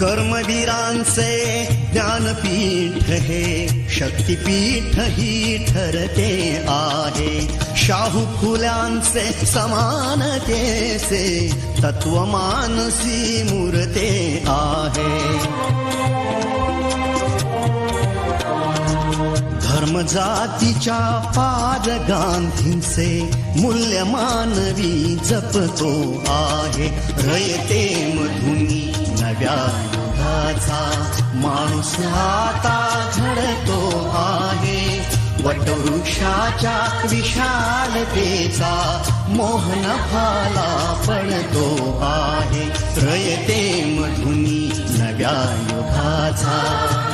कर्मवीरांचे ज्ञानपीठ हे शक्तीपीठ ही ठरते आहे शाहू फुल्यांचे समानतेचे तत्वमानसी मूर्ते आहे. धर्म जातीच्या पाद गांधींचे मूल्य मानवी जपतो आहे. रयते मधुनी नव्या युगाचा माणूस आता घडतो आहे. वटवृक्षाच्या विशालतेचा मोहन भाला पडतो आहे रयते मधुनी नव्या युगाचा.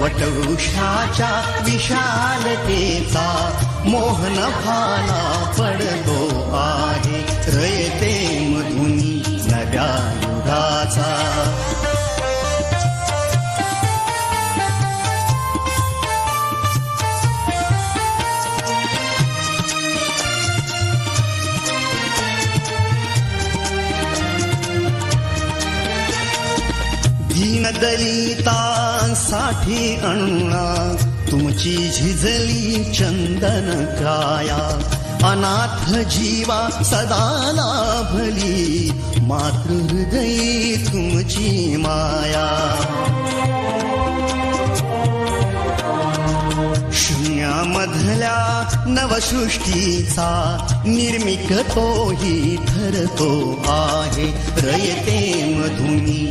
वटवृक्षाच्या विशालतेचा मोहन भाला पडतो आहे रयते मधुनी नव्या युगाचा साठी अण्णा तुमची झिजली चंदन काया अनाथ जीवा सदा लाभली मातृहृदयी तुमची माया. शून्यामधल्या नवसृष्टीचा निर्मिक तोही ठरतो आहे. रयते मधुनी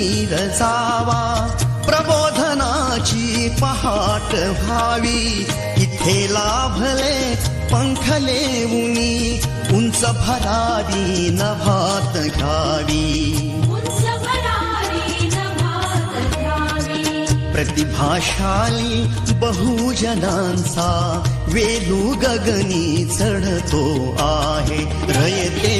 तिमीर जावा प्रबोधनाची पहाट व्हावी. इथे लाभले पंखले उनी उंच भरारी नभात घ्यावी. प्रतिभाशाली बहुजनांचा वेलू गगनी चढतो आहे. रयते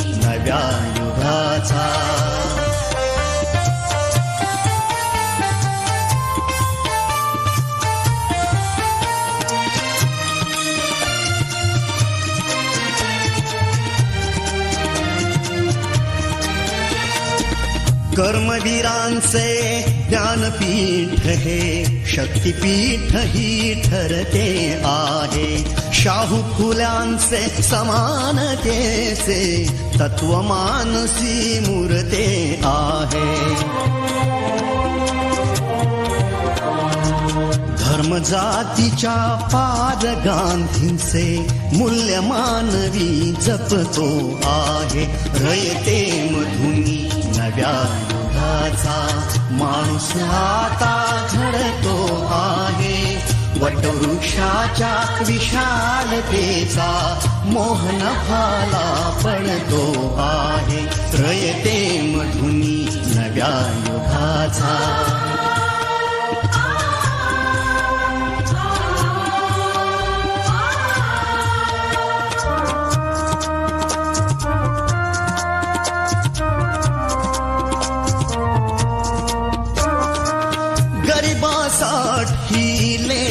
युगाचा कर्मवीरांचे ज्ञानपीठ हे शक्तिपीठ ही ठरते आहे शाहू फुल्यांचे समानतेचे तत्वमानसी मूर्ते आहे. धर्म जातीच्या पाद गांधींचे मूल्य मानवी जपतो आहे. रयते मधुनी नव्या युगाचा माणूस आता वटवृक्षाच्या विशालतेचा मोहन भाला तो आहे. रयते मधुनी नव्या युगाचा. गरिबासाठी ले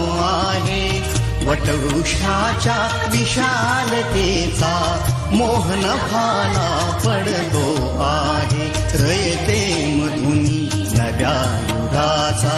वटवृक्षाच्या विशालतेचा मोहन भाला पडतो आहे. रयते मधुनी नव्या युगाचा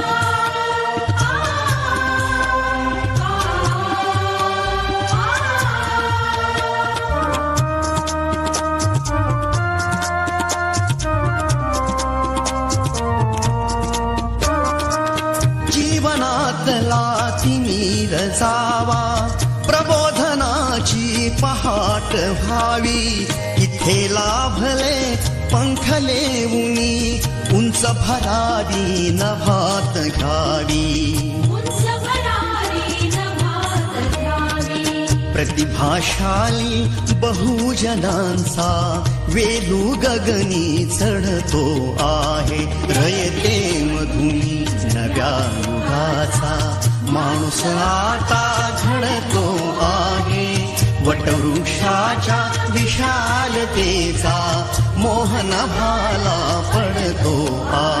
जावा. प्रबोधनाची पहाट व्हावी. इथे लाभले पंखले उनी उंच भरावी नभात घ्यावी. प्रतिभाशाली बहुजनांचा वेलू गगनी चढतो आहे. रयते मधुनी नव्या युगाचा. माणूस आता घडतो आहे. वटवृक्षाच्या विशालतेचा मोहन भाला पडतो आहे.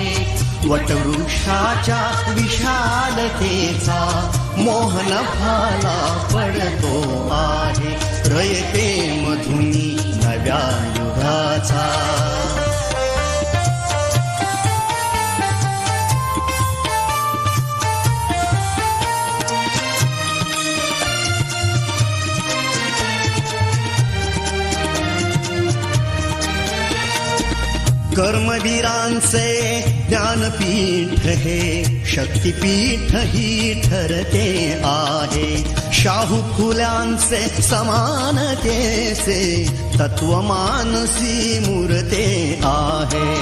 वटवृक्षाच्या विशालतेचा मोहन फाला पडतो आहे. रयते मधुनी नव्या युगाचा. कर्मवीरांचे ज्ञानपीठ हे शक्तिपीठ ही ठरते आहे। शाहू फुल्यांचे समानतेचे तत्वमानसी मूर्ते आहे।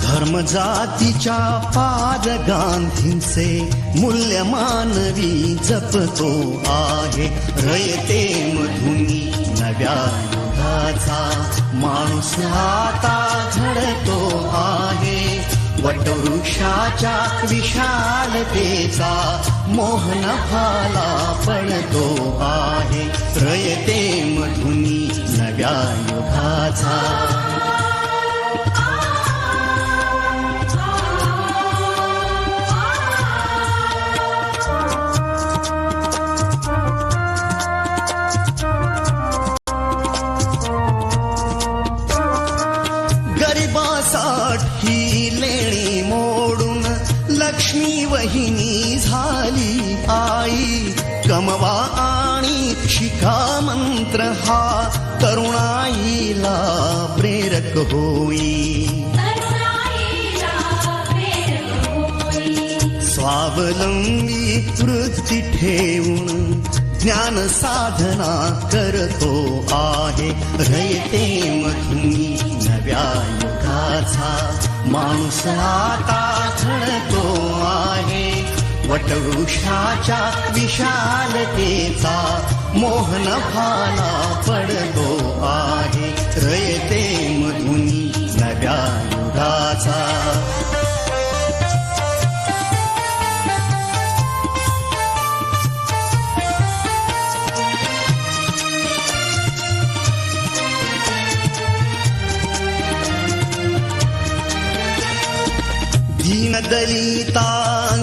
धर्म जातीच्या पाद गांधींचे मूल्य मानवी जपतो आहे। रयते मधुनी नव्या युगाचा माणूस आता घडतो आहे. वटवृक्षाच्या विशालतेचा मोहनफाला पडतो आहे. रयते मधुनी नव्या युगाचा. मंत्र हा तरुणाईला प्रेरक होई। स्वावलंबी वृत्ती ठेवून ज्ञान साधना करतो आहे। रयते मधुनी नव्या युगाचा माणूस आता घडतो आहे वटवृक्षाच्या विशालतेचा मोहन रयते मधुनी नव्या युगाचा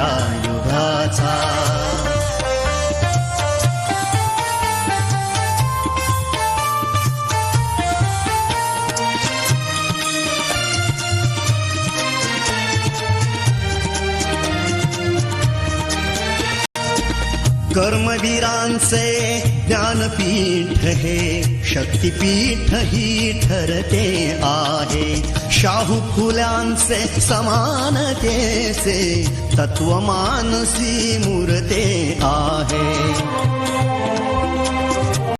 नव्या युगाचा. कर्मवीरांचे ज्ञानपीठ हे शक्तिपीठ ही ठरते आहे. शाहू फुल्यांचे समानतेचे तत्वमानसी मूर्ते